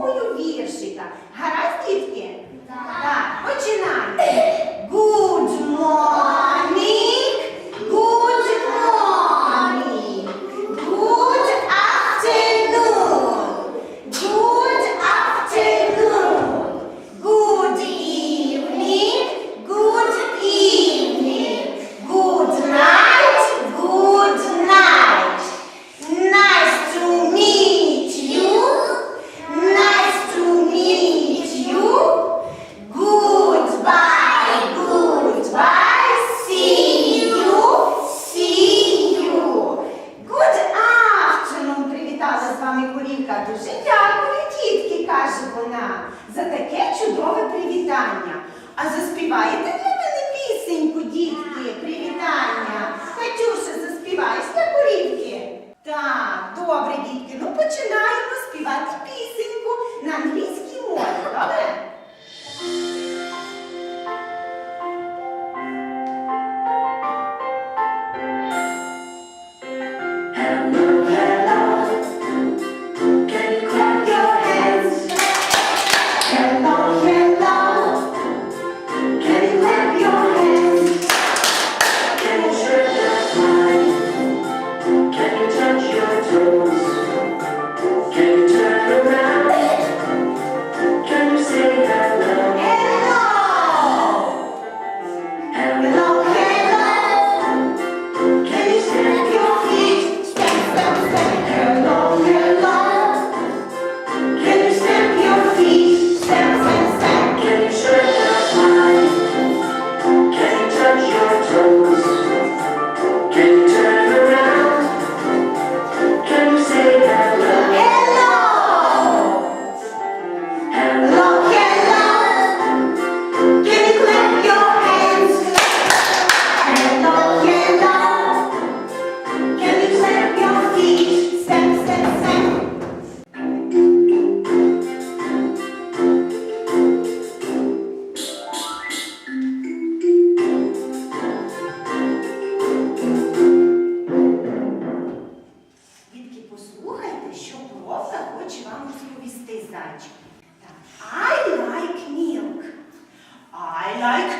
Muito virgida. Like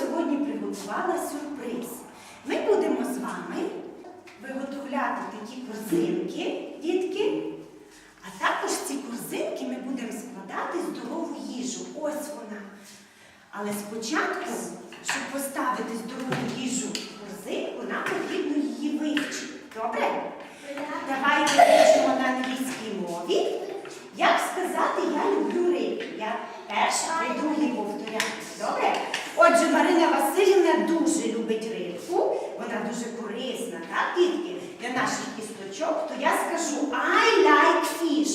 сьогодні приготувала сюрприз. Ми будемо з вами виготовляти такі корзинки, дітки. А також ці корзинки ми будемо складати здорову їжу. Ось вона. Але спочатку, щоб поставити здорову їжу в корзинку, нам потрібно її вивчити. Добре? Давайте вивчимо на англійській мові. Як сказати, я люблю рибу. Я перша і другий повторяю. Добре? Отже, Марина Васильівна дуже любить рибку, вона дуже корисна, так, дітки, для наших кісточок, то я скажу I like fish.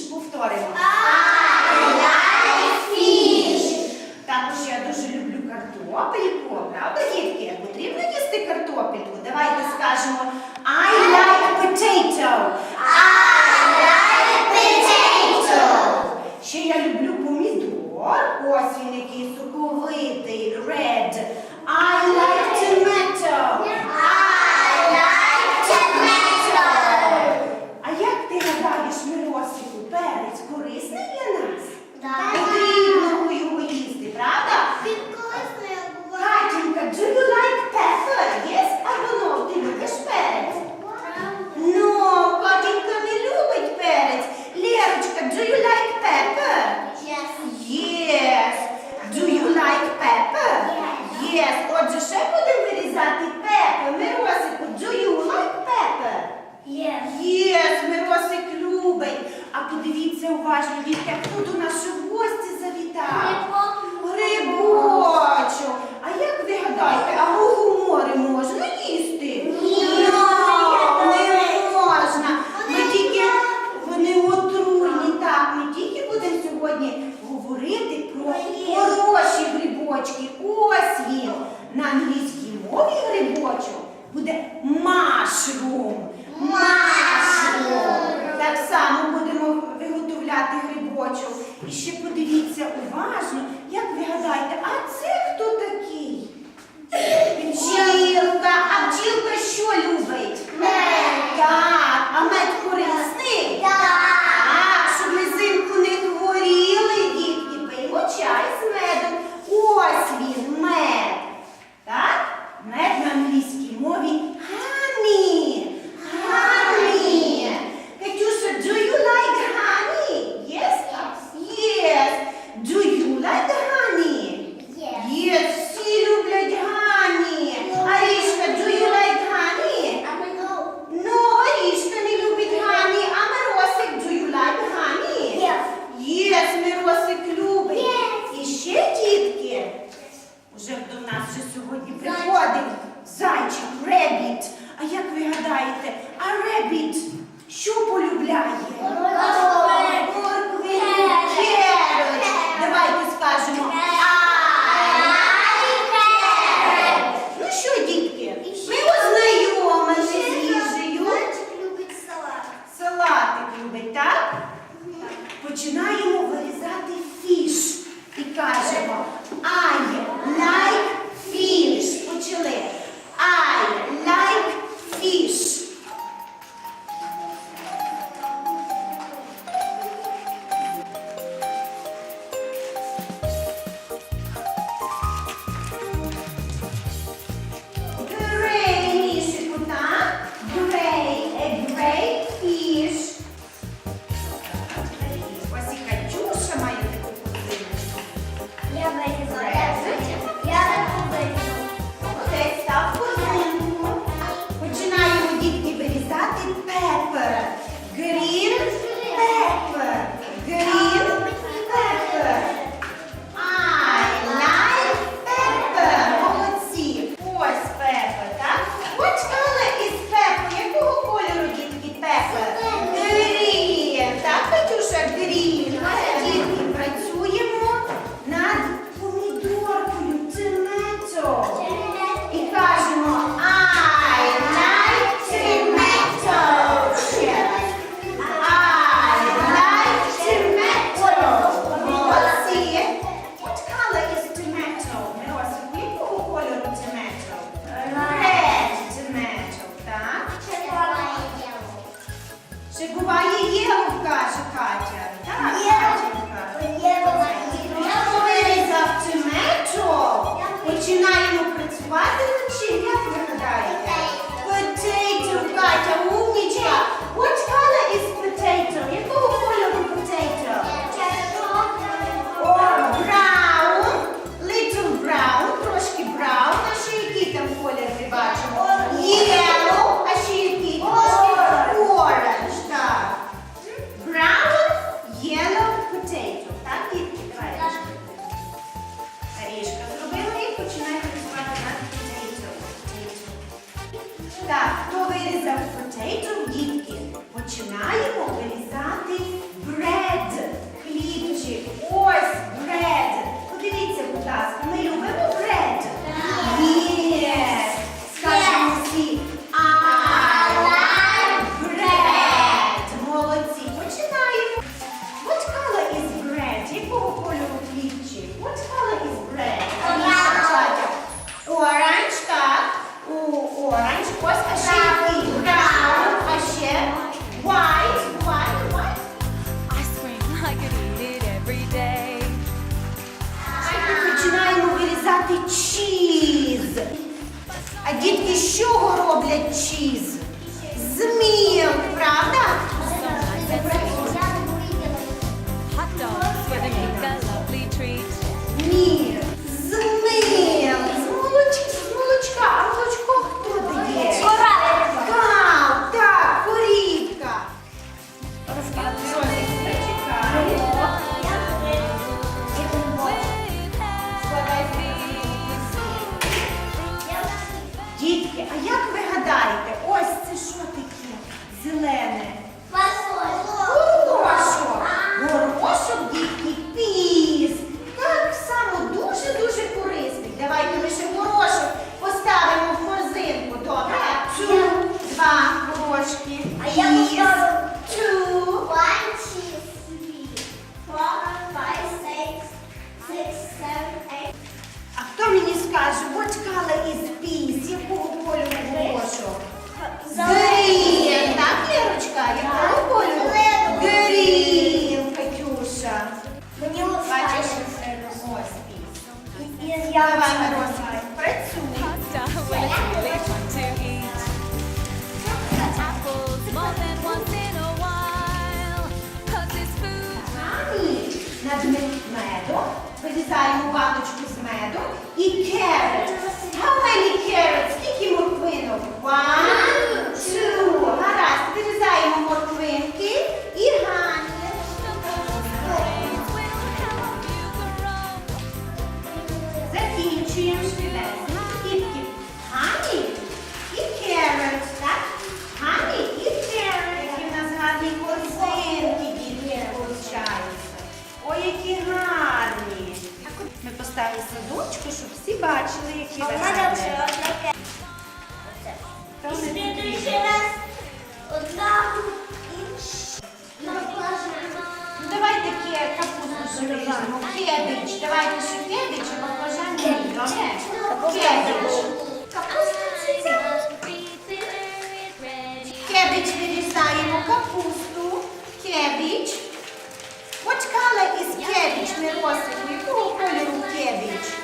Голубочки, ось на англійській. Надмить медом. Вирізаємо баночку з медом. І carrots. How many carrots? Скільки морквинок? One, two. Гаразд. Вирізаємо морквинки і гарно. садочку, щоб всі бачили, які ви гарні. Ну, ну, давайте капусту наріжемо. Кедич, давайте ще кедич, а баклажан ні. Добре? Кедич. Кедич вирізаємо капусту. Кедич. What color is cabbage, Мирослав? Янкевич.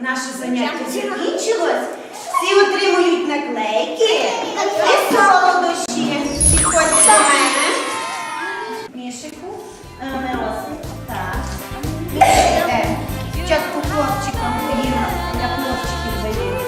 наше заняття закінчилось, всі отримують наклейки і солодощі. Підходьте до мене. Мішику, е, мироси. Так. Е, спочатку хлопчикам рівно для хлопчиків дають.